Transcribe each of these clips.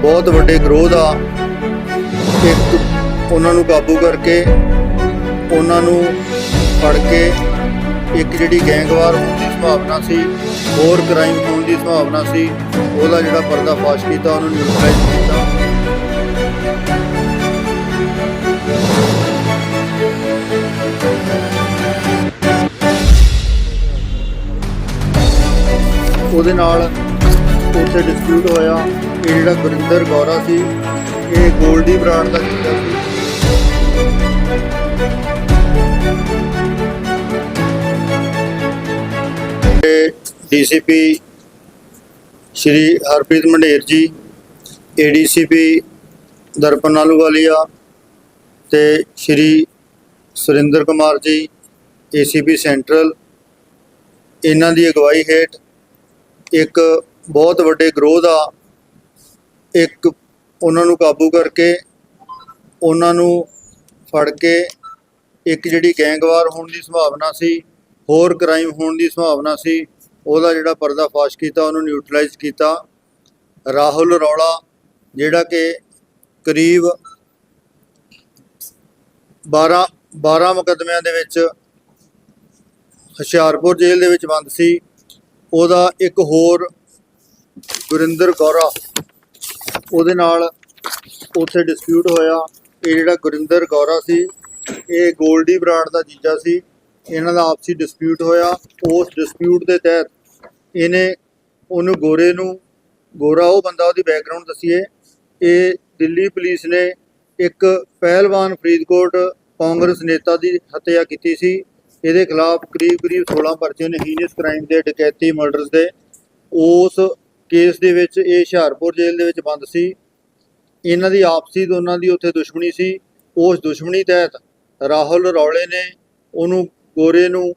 ਬਹੁਤ ਵੱਡੇ ਗਰੋਹ ਦਾ ਇੱਕ ਉਹਨਾਂ ਨੂੰ ਕਾਬੂ ਕਰਕੇ, ਉਹਨਾਂ ਨੂੰ ਫੜ ਕੇ ਇੱਕ ਜਿਹੜੀ ਗੈਂਗਵਾਰ ਹੋਣ ਦੀ ਸੰਭਾਵਨਾ ਸੀ, ਹੋਰ ਕ੍ਰਾਈਮ ਹੋਣ ਦੀ ਸੰਭਾਵਨਾ ਸੀ, ਉਹਦਾ ਜਿਹੜਾ ਪਰਦਾਫਾਸ਼ ਕੀਤਾ, ਉਹਨੂੰ ਨਿਊਟਰਲਾਈਜ਼ ਕੀਤਾ। ਉਹਦੇ ਨਾਲ ਉੱਥੇ ਡਿਸਪਿਊਟ ਹੋਇਆ। ਇਹ ਜਿਹੜਾ ਗੁਰਿੰਦਰ ਗੌਰਾ ਸੀ, ਇਹ ਗੋਲਡੀ ਬ੍ਰਾਂਡ ਦਾ ਕੀਤਾ ਸੀ। ਡੀਸੀਪੀ ਸ਼੍ਰੀ ਹਰਪ੍ਰੀਤ ਮੰਡੇਰ ਜੀ, ਏਡੀਸੀਪੀ ਦਰਪਨ ਆਲੂਵਾਲੀਆ ਤੇ ਸ਼੍ਰੀ ਸੁਰਿੰਦਰ ਕੁਮਾਰ ਜੀ, ਏਸੀਪੀ ਸੈਂਟਰਲ। ਇਹਨਾਂ ਦੀ ਅਗਵਾਈ ਹੇਠ ਇੱਕ ਬਹੁਤ ਵੱਡੇ ਗਰੋਹ ਦਾ ਇੱਕ ਉਹਨਾਂ ਨੂੰ ਕਾਬੂ ਕਰਕੇ, ਉਹਨਾਂ ਨੂੰ ਫੜ ਕੇ ਇੱਕ ਜਿਹੜੀ ਗੈਂਗਵਾਰ ਹੋਣ ਦੀ ਸੰਭਾਵਨਾ ਸੀ, ਹੋਰ ਕ੍ਰਾਈਮ ਹੋਣ ਦੀ ਸੰਭਾਵਨਾ ਸੀ, ਉਹਦਾ ਜਿਹੜਾ ਪਰਦਾਫਾਸ਼ ਕੀਤਾ, ਉਹਨੂੰ ਨਿਊਟਰਲਾਈਜ਼ ਕੀਤਾ। ਰਾਹੁਲ ਰੌਲਾ, ਜਿਹੜਾ ਕਿ ਕਰੀਬ 12 12 ਮੁਕੱਦਮਿਆਂ ਦੇ ਵਿੱਚ ਹੁਸ਼ਿਆਰਪੁਰ ਜੇਲ੍ਹ ਦੇ ਵਿੱਚ ਬੰਦ ਸੀ। ਉਹਦਾ ਇੱਕ ਹੋਰ ਗੁਰਿੰਦਰ ਗੌਰਾ ਉਹਦੇ ਨਾਲ ਉੱਥੇ ਡਿਸਪਿਊਟ ਹੋਇਆ। ਇਹ ਜਿਹੜਾ ਗੁਰਿੰਦਰ ਗੌਰਾ ਸੀ, ਇਹ 골ਡੀ ਬ੍ਰਾਂਡ ਦਾ ਜੀਜਾ ਸੀ। ਇਹਨਾਂ ਦਾ ਆਪਸੀ ਡਿਸਪਿਊਟ ਹੋਇਆ। ਉਸ ਡਿਸਪਿਊਟ ਦੇ ਤਹਿਤ ਇਹਨੇ ਉਹਨੂੰ ਗੋਰੇ ਨੂੰ, ਗੋਰਾ ਉਹ ਬੰਦਾ ਉਹਦੀ ਬੈਕਗ੍ਰਾਉਂਡ ਦਸੀਏ। ਇਹ ਦਿੱਲੀ ਪੁਲਿਸ ਨੇ ਇੱਕ ਪਹਿਲਵਾਨ ਫਰੀਦਕੋਟ ਕਾਂਗਰਸ ਨੇਤਾ ਦੀ ਹੱਤਿਆ ਕੀਤੀ ਸੀ। ਇਹਦੇ ਖਿਲਾਫ ਕਰੀਬ ਕਰੀਬ 16 ਪਰਚੇ ਨੇ ਹੀਨੀਅਸ ਕ੍ਰਾਈਮ ਦੇ, ਡਕੈਤੀ ਮਰਡਰਸ ਦੇ। ਉਸ ਕੇਸ ਦੇ ਵਿੱਚ ਇਹ ਹੁਸ਼ਿਆਰਪੁਰ ਜੇਲ੍ਹ ਦੇ ਵਿੱਚ ਬੰਦ ਸੀ। ਇਹਨਾਂ ਦੀ ਆਪਸੀ ਦੋਨਾਂ ਦੀ ਉੱਥੇ ਦੁਸ਼ਮਣੀ ਸੀ। ਉਸ ਦੁਸ਼ਮਣੀ ਤਹਿਤ ਰਾਹੁਲ ਰੌਲੇ ਨੇ ਉਹਨੂੰ ਗੋਰੇ ਨੂੰ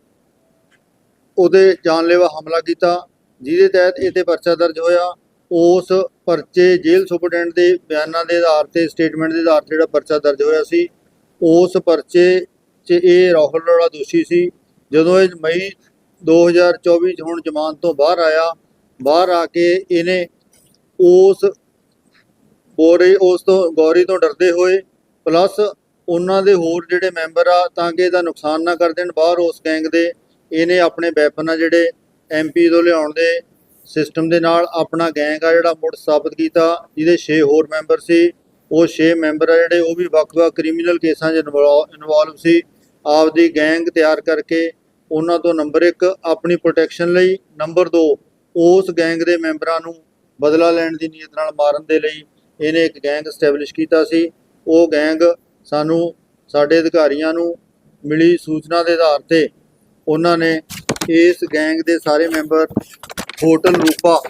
ਉਹਦੇ ਜਾਨਲੇਵਾ ਹਮਲਾ ਕੀਤਾ, ਜਿਹਦੇ ਤਹਿਤ ਇਹ ਤੇ ਪਰਚਾ ਦਰਜ ਹੋਇਆ। ਉਸ ਪਰਚੇ ਜੇਲ੍ਹ ਸੁਪਰਡੈਂਟ ਦੇ ਬਿਆਨਾਂ ਦੇ ਆਧਾਰ ਤੇ ਸਟੇਟਮੈਂਟ ਦੇ ਆਧਾਰ ਤੇ ਜਿਹੜਾ ਪਰਚਾ ਦਰਜ ਹੋਇਆ ਸੀ, ਉਸ ਪਰਚੇ 'ਚ ਇਹ ਰਾਹੁਲ ਰੌਲਾ ਦੋਸ਼ੀ ਸੀ। ਜਦੋਂ ਇਹ ਮਈ 2024 ਚ ਹੁਣ ਜ਼ਮਾਨਤ ਤੋਂ ਬਾਹਰ ਆਇਆ ਬਾਹਰ ਆ ਕੇ ਇਹਨੇ ਉਸ ਗੋਰੇ ਉਸ ਤੋਂ ਗੌਰੀ ਤੋਂ ਡਰਦੇ ਹੋਏ ਪਲੱਸ ਉਹਨਾਂ ਦੇ ਹੋਰ ਜਿਹੜੇ ਮੈਂਬਰ ਆ, ਤਾਂ ਕਿ ਇਹਦਾ ਨੁਕਸਾਨ ਨਾ ਕਰ ਦੇਣ, ਬਾਹਰ ਉਸ ਗੈਂਗ ਦੇ ਇਹਨੇ ਆਪਣੇ ਵੈਪਨ ਆ ਜਿਹੜੇ ਐਮਪੀ ਤੋਂ ਲਿਆਉਣ ਦੇ ਸਿਸਟਮ ਦੇ ਨਾਲ ਆਪਣਾ ਗੈਂਗ ਆ ਜਿਹੜਾ ਮੁੜ ਸਥਾਪਿਤ ਕੀਤਾ, ਜਿਹਦੇ 6 ਹੋਰ ਮੈਂਬਰ ਸੀ, ਉਹ 6 ਮੈਂਬਰ ਆ ਜਿਹੜੇ, ਉਹ ਵੀ ਵੱਖ-ਵੱਖ ਕ੍ਰਿਮੀਨਲ ਕੇਸਾਂ 'ਚ ਇਨਵੋਲਵ ਸੀ। ਆਪਦੀ ਗੈਂਗ ਤਿਆਰ ਕਰਕੇ ਉਹਨਾਂ ਤੋਂ ਨੰਬਰ 1 ਆਪਣੀ ਪ੍ਰੋਟੈਕਸ਼ਨ ਲਈ। ਨੰਬਰ 2 ਉਸ ਗੈਂਗ ਦੇ ਮੈਂਬਰਾਂ ਨੂੰ ਬਦਲਾ ਲੈਣ ਦੀ ਨੀਅਤ ਨਾਲ ਮਾਰਨ ਦੇ ਲਈ ਇਹਨੇ ਇੱਕ ਗੈਂਗ ਸਟੈਬਲਿਸ਼ ਕੀਤਾ ਸੀ। ਉਹ ਗੈਂਗ ਸਾਨੂੰ ਸਾਡੇ ਅਧਿਕਾਰੀਆਂ ਨੂੰ ਮਿਲੀ ਸੂਚਨਾ ਦੇ ਆਧਾਰ ਤੇ ਉਹਨਾਂ ਨੇ ਇਸ ਗੈਂਗ ਦੇ ਸਾਰੇ ਮੈਂਬਰ ਹੋਟਲ ਰੂਪਾ,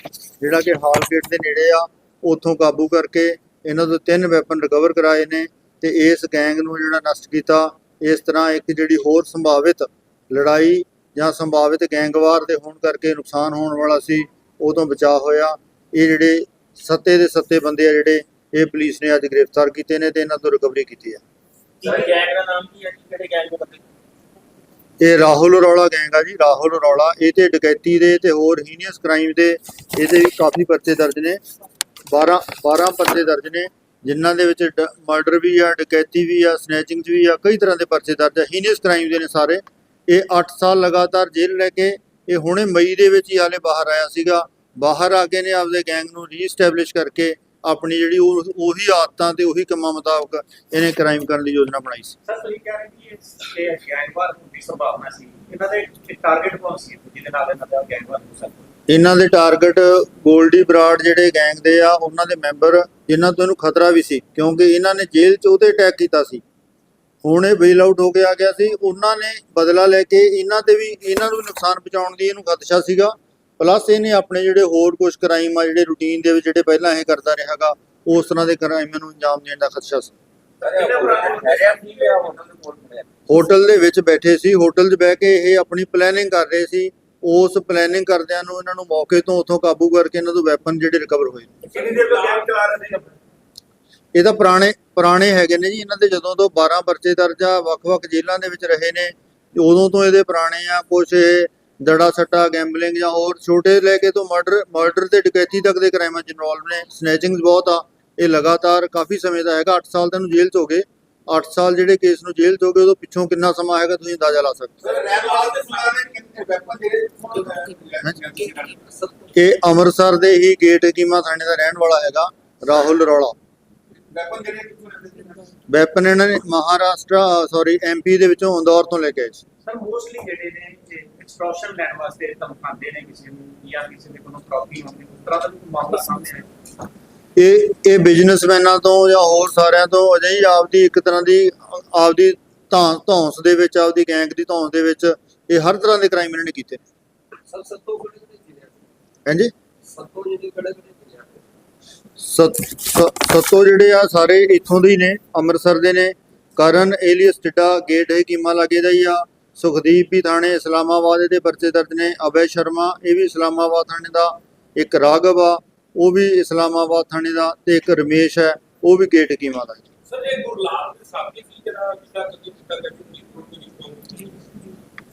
ਜਿਹੜਾ ਕਿ ਹਾਲ ਗੇਟ ਦੇ ਨੇੜੇ ਆ, ਉੱਥੋਂ ਕਾਬੂ ਕਰਕੇ ਇਹਨਾਂ ਤੋਂ ਤਿੰਨ ਵੈਪਨ ਰਿਕਵਰ ਕਰਾਏ ਨੇ ਤੇ ਇਸ ਗੈਂਗ ਨੂੰ ਜਿਹੜਾ ਨਸ਼ਟ ਕੀਤਾ, ਇਸ ਤਰ੍ਹਾਂ ਇੱਕ ਜਿਹੜੀ ਹੋਰ ਸੰਭਾਵਿਤ ਲੜਾਈ ਜਾਂ ਸੰਭਾਵਿਤ ਗੈਂਗਵਾਰ ਦੇ ਹੋਣ ਕਰਕੇ ਨੁਕਸਾਨ ਹੋਣ ਵਾਲਾ ਸੀ ਉਹ ਤੋਂ ਬਚਾਅ ਹੋਇਆ। ਇਹ ਜਿਹੜੇ ਸੱਤੇ ਦੇ ਸੱਤੇ ਬੰਦੇ ਆ ਜਿਹੜੇ ਇਹ ਪੁਲਿਸ ਨੇ ਅੱਜ ਗ੍ਰਿਫਤਾਰ ਕੀਤੇ ਨੇ ਤੇ ਇਹਨਾਂ ਤੋਂ ਰਿਕਵਰੀ ਕੀਤੀ ਹੈ। ਸਰ ਗੈਂਗ ਦਾ ਨਾਮ ਕੀ ਹੈ ਜੀ? ਕਿਹੜੇ ਗੈਂਗ ਦੇ ਬੰਦੇ? ਇਹ ਰਾਹੁਲ ਰੌਲਾ ਗੈਂਗ ਆ ਜੀ ਰਾਹੁਲ ਰੌਲਾ ਇਹ ਤੇ ਡਕੈਤੀ ਦੇ ਤੇ ਹੋਰ ਹੀਨੀਅਸ ਕ੍ਰਾਈਮ ਦੇ ਇਹਦੇ ਵੀ ਕਾਫੀ ਪਰਚੇ ਦਰਜ ਨੇ। 12 12 ਪਰਚੇ ਦਰਜ ਨੇ ਜਿਨ੍ਹਾਂ ਦੇ ਵਿੱਚ ਮਰਡਰ ਵੀ ਆ ਡਕੈਤੀ ਵੀ ਆ ਸਨੈਚਿੰਗ ਵੀ ਆ ਕਈ ਤਰ੍ਹਾਂ ਦੇ ਪਰਚੇ ਦਰਜ ਆ। ਹੀਨੀਅਸ ਕ੍ਰਾਈਮ ਦੇ ਨੇ ਸਾਰੇ। ਇਹ 8 ਸਾਲ ਲਗਾਤਾਰ ਜੇਲ੍ਹ ਲੈ ਕੇ ਇਹ ਹੁਣੇ ਮਈ ਦੇ ਵਿੱਚ ਹੀ ਹਾਲੇ ਬਾਹਰ ਆਇਆ ਸੀਗਾ। ਬਾਹਰ ਆ ਕੇ ਨੇ ਆਪਦੇ ਗੈਂਗ ਨੂੰ ਰੀਸਟੈਬਲਿਸ਼ ਕਰਕੇ ਆਪਣੀ ਜਿਹੜੀ ਉਹ ਆਦਤਾਂ ਤੇ ਉਹੀ ਕੰਮਾਂ ਮੁਤਾਬਕ ਇਹਨੇ ਕ੍ਰਾਈਮ ਕਰਨ ਦੀ ਯੋਜਨਾ ਬਣਾਈ ਸੀ। ਸਰ ਤੁਸੀਂ ਕਹਿ ਰਹੇ ਕਿ ਇਹ ਗੈਂਗਵਾਰ ਹੋਣ ਦੀ ਸੰਭਾਵਨਾ ਸੀ ਇਹਨਾਂ ਦੇ ਟਾਰਗੇਟ ਕੌਣ ਸੀ? ਜਿਹਦੇ ਨਾਲ ਇਹਨਾਂ ਦਾ ਗੈਂਗਵਾਰ ਹੋ ਸਕਦਾ। ਇਹਨਾਂ ਦੇ ਟਾਰਗੇਟ 골ਡੀ ਬਰਾਡ ਜਿਹੜੇ ਗੈਂਗ ਦੇ ਆ ਉਹਨਾਂ ਦੇ ਮੈਂਬਰ ਜਿਨ੍ਹਾਂ ਤੋਂ ਇਹਨੂੰ ਖਤਰਾ ਵੀ ਸੀ ਕਿਉਂਕਿ ਇਹਨਾਂ ਨੇ ਜੇਲ੍ਹ 'ਚ ਉਹਤੇ ਅਟੈਕ ਕੀਤਾ ਸੀ। ਹੁਣ ਇਹ ਬੇਲ ਆਊਟ ਹੋ ਕੇ ਆ ਗਿਆ ਸੀ। ਉਹਨਾਂ ਨੇ ਬਦਲਾ ਲੈ ਕੇ ਇਹਨਾਂ ਤੇ ਵੀ, ਇਹਨਾਂ ਨੂੰ ਵੀ ਨੁਕਸਾਨ ਪਹੁੰਚਾਉਣ ਦੀ ਇਹਨੂੰ ਖਦਸ਼ਾ ਸੀਗਾ। ਪਲੱਸ ਇਹਨੇ ਆਪਣੇ ਜਿਹੜੇ ਹੋਰ ਕੁਝ ਕ੍ਰਾਈਮ ਆ, ਜਿਹੜੇ ਰੂਟੀਨ ਦੇ ਵਿੱਚ ਜਿਹੜੇ ਪਹਿਲਾਂ ਇਹ ਕਰਦਾ ਰਿਹਾਗਾ ਉਸ ਤਰ੍ਹਾਂ ਦੇ ਕ੍ਰਾਈਮ ਨੂੰ ਅੰਜਾਮ ਦੇਣ ਦਾ ਖਦਸ਼ਾ ਸੀ। ਹੋਟਲ ਦੇ ਵਿੱਚ ਬੈਠੇ ਸੀ। ਹੋਟਲ 'ਚ ਬਹਿ ਕੇ ਇਹ ਆਪਣੀ ਪਲੈਨਿੰਗ ਕਰ ਰਹੇ ਸੀ। ਉਸ ਪਲੈਨਿੰਗ ਕਰਦਿਆਂ ਨੂੰ ਇਹਨਾਂ ਨੂੰ ਮੌਕੇ ਤੋਂ ਉਥੋਂ ਕਾਬੂ ਕਰਕੇ ਇਹਨਾਂ ਤੋਂ ਵੈਪਨ ਜਿਹੜੇ ਰਿਕਵਰ ਹੋਏ। ਕਿੰਨੀ ਦੇਰ ਤੋਂ ਗੈਂਗ ਚਲਾ ਰਹੇ ਸੀ ਇਹ ਤਾਂ ਪੁਰਾਣੇ ਪੁਰਾਣੇ ਹੈਗੇ ਨੇ ਜੀ ਇਹਨਾਂ ਦੇ ਜਦੋਂ ਤੋਂ 12 ਪਰਚੇ ਦਰਜ ਆ ਵੱਖ-ਵੱਖ ਜੇਲ੍ਹਾਂ ਦੇ ਵਿੱਚ ਰਹੇ ਨੇ ਉਦੋਂ ਤੋਂ ਇਹਦੇ ਪੁਰਾਣੇ ਆ ਕੁਝ ਦੜਾ ਸੱਟਾ ਗੈਂਬਲਿੰਗ ਜਾਂ ਹੋਰ ਛੋਟੇ ਲੈ ਕੇ ਤੋਂ ਮਰਡਰ ਮਰਡਰ ਤੇ ਡਕੈਤੀ ਤੱਕ ਦੇ ਕ੍ਰਾਈਮਾਂ 'ਚ ਇਨਵੋਲਵ ਨੇ ਸਨੈਚਿੰਗਸ ਬਹੁਤ ਆ ਇਹ ਲਗਾਤਾਰ ਕਾਫੀ ਸਮੇਂ ਦਾ ਹੈਗਾ 8 ਸਾਲ ਤੈਨੂੰ ਜੇਲ੍ਹ 'ਚ ਹੋ ਗਏ 8 ਸਾਲ ਜਿਹੜੇ ਕੇਸ ਨੂੰ ਜੇਲ੍ਹ 'ਚ ਹੋ ਗਏ ਉਦੋਂ ਪਿੱਛੋਂ ਕਿੰਨਾ ਸਮਾਂ ਹੈਗਾ ਤੁਸੀਂ ਅੰਦਾਜ਼ਾ ਲਾ ਸਕਦੇ ਹੋ। ਇਹ ਅੰਮ੍ਰਿਤਸਰ ਦੇ ਹੀ ਗੇਟ ਹਕੀਮਾ ਥਾਣੇ ਦਾ ਰਹਿਣ ਵਾਲਾ ਹੈਗਾ ਰਾਹੁਲ ਰੌਲਾ। ਵੈਪਨ ਜਿਹੜੇ ਕਿੱਥੋਂ ਰਹਿੰਦੇ ਨੇ ਵੈਪਨ ਇਹਨਾਂ ਨੇ ਮਹਾਰਾਸ਼ਟਰ ਸੌਰੀ ਐਮਪੀ ਦੇ ਵਿੱਚੋਂ ਇੰਦੌਰ ਤੋਂ ਲੈ ਕੇ ਆਏ ਸੀ। ਸਰ ਮੋਸਟਲੀ ਜਿਹੜੇ ਨੇ ਐਕਸਟ੍ਰੈਕਸ਼ਨ ਲੈਣ ਵਾਸਤੇ ਧਮਕਾਉਂਦੇ ਨੇ ਕਿਸੇ ਨੂੰ ਜਾਂ ਕਿਸੇ ਦੇ ਕੋਲੋਂ ਪ੍ਰੋਪਰਟੀ ਹੁੰਦੀ ਉਸ ਤਰ੍ਹਾਂ ਦਾ ਕੋਈ ਮਾਮਲਾ ਸਾਹਮਣੇ ਆਇਆ? ਇਹ ਇਹ ਬਿਜ਼ਨਸਮੈਨਾਂ ਤੋਂ ਜਾਂ ਹੋਰ ਸਾਰਿਆਂ ਤੋਂ ਅਜਿਹੀ ਆਪਦੀ ਇੱਕ ਤਰ੍ਹਾਂ ਦੀ ਆਪਦੀ ਧੌਂ ਧੌਂਸ ਦੇ ਵਿੱਚ ਆਪਦੀ ਗੈਂਗ ਦੀ ਧੌਂਸ ਦੇ ਵਿੱਚ ਇਹ ਹਰ ਤਰ੍ਹਾਂ ਦੇ ਕ੍ਰਾਈਮ ਇਹਨਾਂ ਨੇ ਕੀਤੇ ਸਰ ਸੱਤੋ ਕੋਲ ਕਿਹੜੇ ਜ਼ਿਲ੍ਹੇ ਹਾਂਜੀ? ਸੱਤੋ ਜਿਹੜੇ ਕਿਹੜੇ ਕਿਹੜੇ ਸਤ ਜਿਹੜੇ ਆ ਸਾਰੇ ਇੱਥੋਂ ਦੇ ਹੀ ਨੇ ਅੰਮ੍ਰਿਤਸਰ ਦੇ ਨੇ। ਕਰਨ ਏਲੀਅਸ ਟਿੱਡਾ ਗੇਟ ਹੈ ਕੀਮਾ ਲਾਗੇ ਦਾ ਹੀ ਆ। ਸੁਖਦੀਪ ਵੀ ਥਾਣੇ ਇਸਲਾਮਾਬਾਦ ਦੇ ਪਰਚੇ ਦਰਜ ਨੇ। ਅਬੈ ਸ਼ਰਮਾ ਇਹ ਵੀ ਇਸਲਾਮਾਬਾਦ ਥਾਣੇ ਦਾ ਇੱਕ ਰਾਘਵ ਆ। ਉਹ ਵੀ ਇਸਲਾਮਾਬਾਦ ਥਾਣੇ ਦਾ ਤੇ ਇੱਕ ਰਮੇਸ਼ ਹੈ। ਉਹ ਵੀ ਗੇਟ ਕੀਮਾ ਦਾ ਸਰ ਇਹ ਗੁਰਲਾਲ ਦੇ ਸਾਹਮਣੇ ਕੀ ਜਿਹੜਾ ਕਿਤਾ ਕਿਤਾ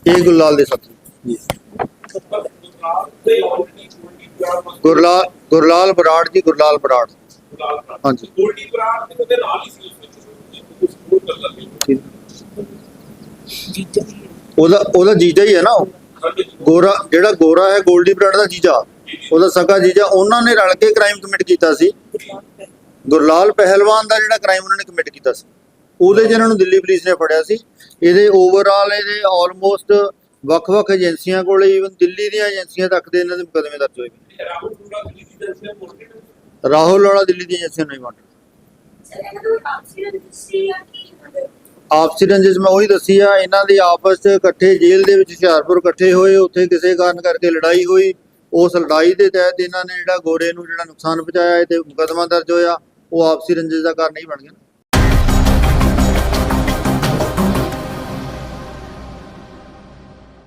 ਇਹ ਗੁਰਲਾਲ ਦੇ ਸਾਥੀ। ਜੀ ਗੁਰਲਾਲ ਬਰਾੜ ਗੁਰਲਾਲ ਗੁਰਲਾਲ ਬਰਾੜ। ਜੀ ਗੁਰਲਾਲ ਬਰਾੜ। ਹਾਂਜੀ। ਗੋਲਡੀ ਬਰਾੜ ਦੇ ਉਹਦੇ ਨਾਲ ਹੀ ਸੀ ਉਸ ਵਿੱਚ ਉਹਦਾ ਉਹਦਾ ਜੀਜਾ ਹੀ ਹੈ ਨਾ ਉਹ? ਗੋਰਾ ਜਿਹੜਾ ਗੋਰਾ ਹੈ ਗੋਲਡੀ ਬਰਾੜ ਦਾ ਜੀਜਾ। ਉਹਦਾ ਸਕਾ ਜੀਜਾ। ਉਹਨਾਂ ਨੇ ਰਲ ਕੇ ਕ੍ਰਾਈਮ ਕਮਿਟ ਕੀਤਾ ਸੀ। ਗੁਰਲਾਲ ਪਹਿਲਵਾਨ ਦਾ ਜਿਹੜਾ ਕ੍ਰਾਈਮ ਉਹਨਾਂ ਨੇ ਕਮਿਟ ਕੀਤਾ ਸੀ। ਉਹਦੇ 'ਚ ਇਹਨਾਂ ਨੂੰ ਦਿੱਲੀ ਪੁਲਿਸ ਨੇ ਫੜਿਆ ਸੀ। ਇਹਦੇ ਓਵਰਆਲ ਇਹਦੇ ਆਲਮੋਸਟ ਵੱਖ-ਵੱਖ ਏਜੰਸੀਆਂ ਕੋਲੇ ਈਵਨ ਦਿੱਲੀ ਦੀਆਂ ਏਜੰਸੀਆਂ ਤੱਕ ਦੇ ਇਹਨਾਂ ਦੇ ਮੁਕੱਦਮੇ ਦਰਜ ਹੋਏ ਰਾਹੁਲ ਪੂਰਾ ਦਿੱਲੀ ਦੀ ਦਰਸ਼ਕ ਮੋੜਦੇ ਰਾਹੁਲ ਆਪਸੀ ਰੰਜਿਸ਼, ਮੈਂ ਉਹੀ ਦੱਸੀ ਆ, ਇਹਨਾਂ ਦੀ ਆਪਸ 'ਚ ਇਕੱਠੇ ਜੇਲ੍ਹ ਦੇ ਵਿੱਚ ਹੁਸ਼ਿਆਰਪੁਰ ਇਕੱਠੇ ਹੋਏ, ਉੱਥੇ ਕਿਸੇ ਕਾਰਨ ਕਰਕੇ ਲੜਾਈ ਹੋਈ। ਉਸ ਲੜਾਈ ਦੇ ਤਹਿਤ ਇਹਨਾਂ ਨੇ ਜਿਹੜਾ ਗੋਰੇ ਨੂੰ ਜਿਹੜਾ ਨੁਕਸਾਨ ਪਹੁੰਚਾਇਆ ਤੇ ਮੁਕੱਦਮਾ ਦਰਜ ਹੋਇਆ, ਉਹ ਆਪਸੀ ਰੰਜਿਸ਼ ਦਾ ਕਾਰਨ ਹੀ ਬਣ ਗਿਆ